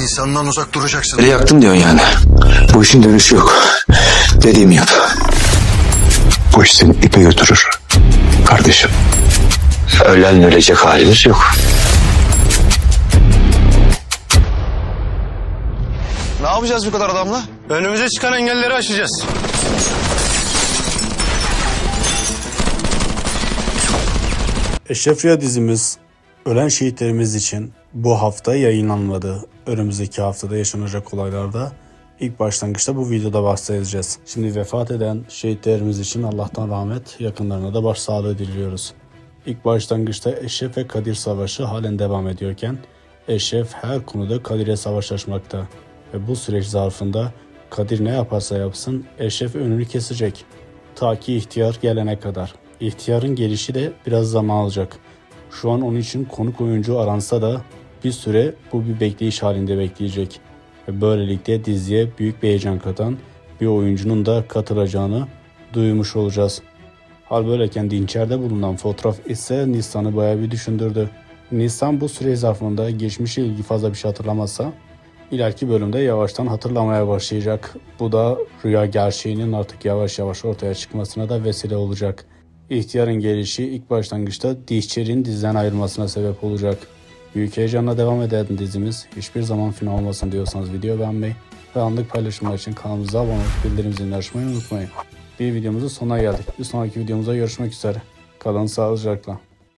Nisan'dan uzak duracaksın. Beni yaktım diyorsun yani. Bu işin dönüşü yok. Dediğimi yap. Bu iş seni ipe götürür. Kardeşim. Ölen ölecek halimiz yok. Ne yapacağız bu kadar adamla? Önümüze çıkan engelleri aşacağız. Eşref Rüya dizimiz ölen şehitlerimiz için bu hafta yayınlanmadı. Önümüzdeki haftada yaşanacak olaylarda ilk başlangıçta bu videoda bahsedeceğiz. Şimdi vefat eden şehitlerimiz için Allah'tan rahmet, yakınlarına da başsağlığı diliyoruz. İlk başlangıçta Eşref ve Kadir Savaşı halen devam ediyorken Eşref her konuda Kadir'e savaş açmakta. Ve bu süreç zarfında Kadir ne yaparsa yapsın Eşref önünü kesecek. Ta ki ihtiyar gelene kadar. İhtiyarın gelişi de biraz zaman alacak. Şu an onun için konuk oyuncu aransa da bir süre bu bir bekleyiş halinde bekleyecek. Ve böylelikle diziye büyük bir heyecan katan bir oyuncunun da katılacağını duymuş olacağız. Hal böyleyken Dinçer'de bulunan fotoğraf ise Nisan'ı bayağı bir düşündürdü. Nisan bu süre zarfında geçmişe ilgi fazla bir şey hatırlamazsa ileriki bölümde yavaştan hatırlamaya başlayacak. Bu da rüya gerçeğinin artık yavaş yavaş ortaya çıkmasına da vesile olacak. İhtiyarın gelişi ilk başlangıçta Dişçer'in diziden ayrılmasına sebep olacak. Büyük heyecanla devam eden dizimiz hiçbir zaman final olmasın diyorsanız video beğenmeyi ve anlık paylaşımlar için kanalımıza abone olup bildirim zilini açmayı unutmayın. Bir videomuzun sonuna geldik. Bir sonraki videomuzda görüşmek üzere. Kalın sağlıcakla.